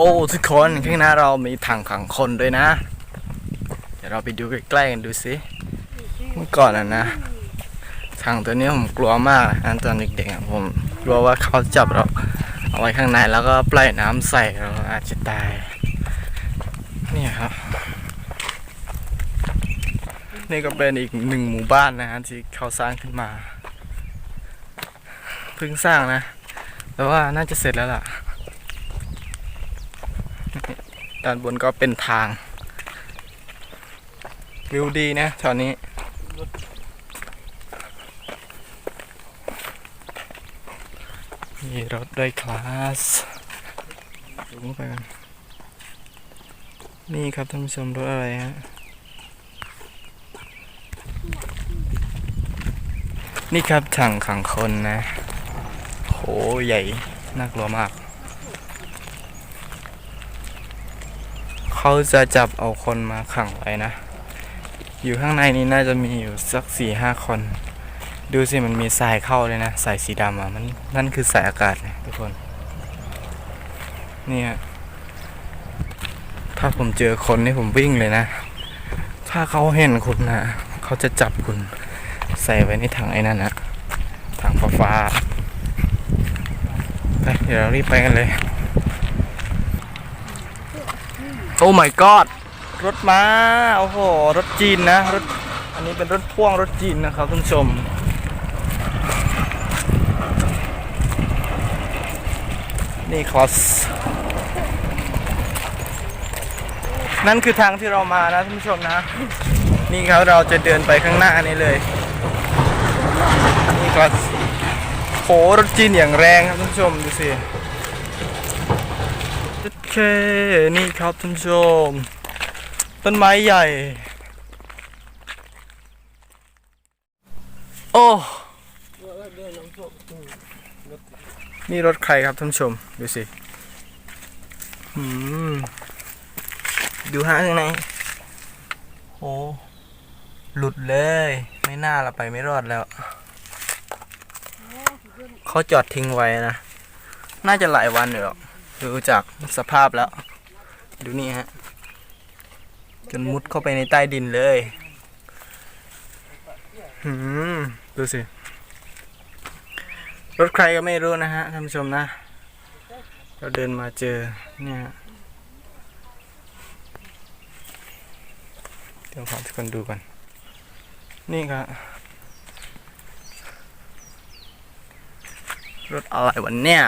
โอ้ทุกคนข้างหน้าเรามีถังขังคนด้วยนะ เดี๋ยวเราไปดูใกล้ๆกันดูสิเมื่อก่อนอะนะถังตัวนี้ผมกลัวมากนะตอนเด็กๆผมกลัวว่าเขาจับเราเอาไว้ข้างในแล้วก็ปล่อยน้ำใส่เราอาจจะตายเนี่ยครับนี่ก็เป็นอีกหนึ่งหมู่บ้านนะฮะที่เขาสร้างขึ้นมาเพิ่งสร้างนะ แต่ว่าน่าจะเสร็จแล้วล่ะ ด้านบนก็เป็นทาง วิวดีนะแถวนี้มีรถด้วยคลาสลงไปกัน นี่ครับท่านผู้ชมรถอะไรฮะ นี่ครับถังขังคนนะ โห ใหญ่ น่ากลัวมาก เขาจะจับเอาคนมาขังไว้นะ อยู่ข้างในนี้น่าจะมีอยู่สักสี่ห้าคน ดูสิมันมีสายเข้าเลยนะสายสีดำอะมันนั่นคือสายอากาศนะทุกคนนี่ยถ้าผมเจอคนนี่ผมวิ่งเลยนะ ถ้าเขาเห็นคุณนะเขาจะจับคุณ ใส่ไว้ในถังไอ้นั่นนะถังฟ้าฟ้าไปเดี๋ยวเรารีบไปกันเลย โอ้ my god รถมาโอ้โห รถจีนนะรถอันนี้เป็นรถพ่วงรถจีนนะครับท่านผู้ชมนี่คอส นั่นคือทางที่เรามานะท่านผู้ชมนะ นี่ครับเราจะเดินไปข้างหน้านี้เลย นี่ก็โหรถจีนอย่างแรงครับท่านผู้ชมดูสิ เค นี่ครับท่านผู้ชม ต้นไม้ใหญ่ โอ้ นี่รถใครครับท่านผู้ชม ดูสิอืมดูฮะข้างในโอ้หลุดเลย ไม่น่าเราไปไม่รอดแล้ว เขาจอดทิ้งไว้นะ น่าจะหลายวันอยู่หรอก ดูจากสภาพแล้ว ดูนี่ฮะ จนมุดเข้าไปในใต้ดินเลยหืมดูสิ รถใครก็ไม่รู้นะฮะท่านผู้ชมนะ เราเดินมาเจอเนี่ยเดี๋ยวพาทุกคนดูกันนี่ครับรถอะไรวะเนี่ย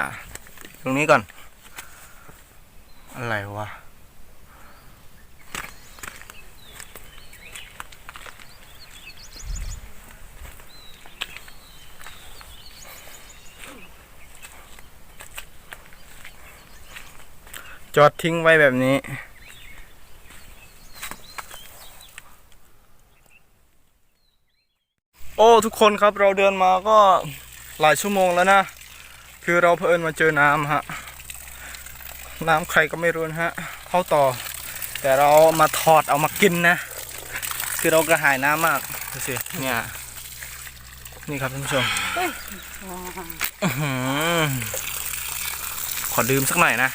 ตรงนี้ก่อน อะไรวะ จอดทิ้งไว้แบบนี้โอ้ทุกคนครับเราเดินมาก็หลายชั่วโมงแล้วนะ คือเราเพิ่นมาเจอน้ำฮะ น้ำใครก็ไม่รู้นะฮะเข้าต่อ แต่เรามาถอดเอามากินนะ คือเรากระหายน้ำมากดูสิเนี่ยนี่ครับท่านผู้ชมอขอดื่มสักหน่อยนะ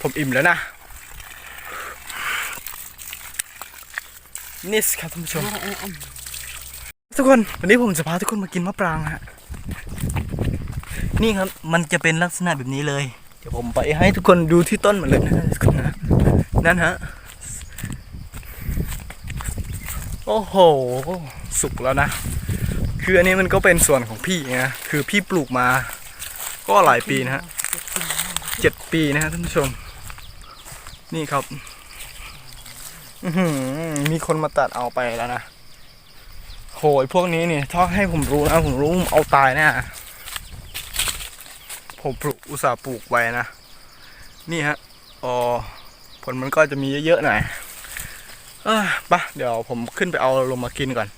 ผมอิ่มแล้วนะนี่สิครับท่านผู้ชม ทุกคนวันนี้ผมจะพาทุกคนมากินมะปรางฮะนี่ครับมันจะเป็นลักษณะแบบนี้เลย เดี๋ยวผมไปให้ทุกคนดูที่ต้นมันเลยนะทุกคนนะนั่นฮะโอ้โห สุกแล้วนะ คืออันนี้มันก็เป็นส่วนของพี่นะคือพี่ปลูกมาก็หลายปีนะฮะเจ็ดปีนะฮะท่านผู้ชม นี่ครับมีคนมาตัดเอาไปแล้วนะ หยพวกนี้นี่ถ้าให้ผมรู้นะผมรู้ผมเอาตายแน่ผมปลูกอุตสาห์ปลูกไว้นะ นี่ฮะอ๋อผลมันก็จะมีเยอะๆหน่อยเออปะเดี๋ยวผมขึ้นไปเอาลงมากินก่อน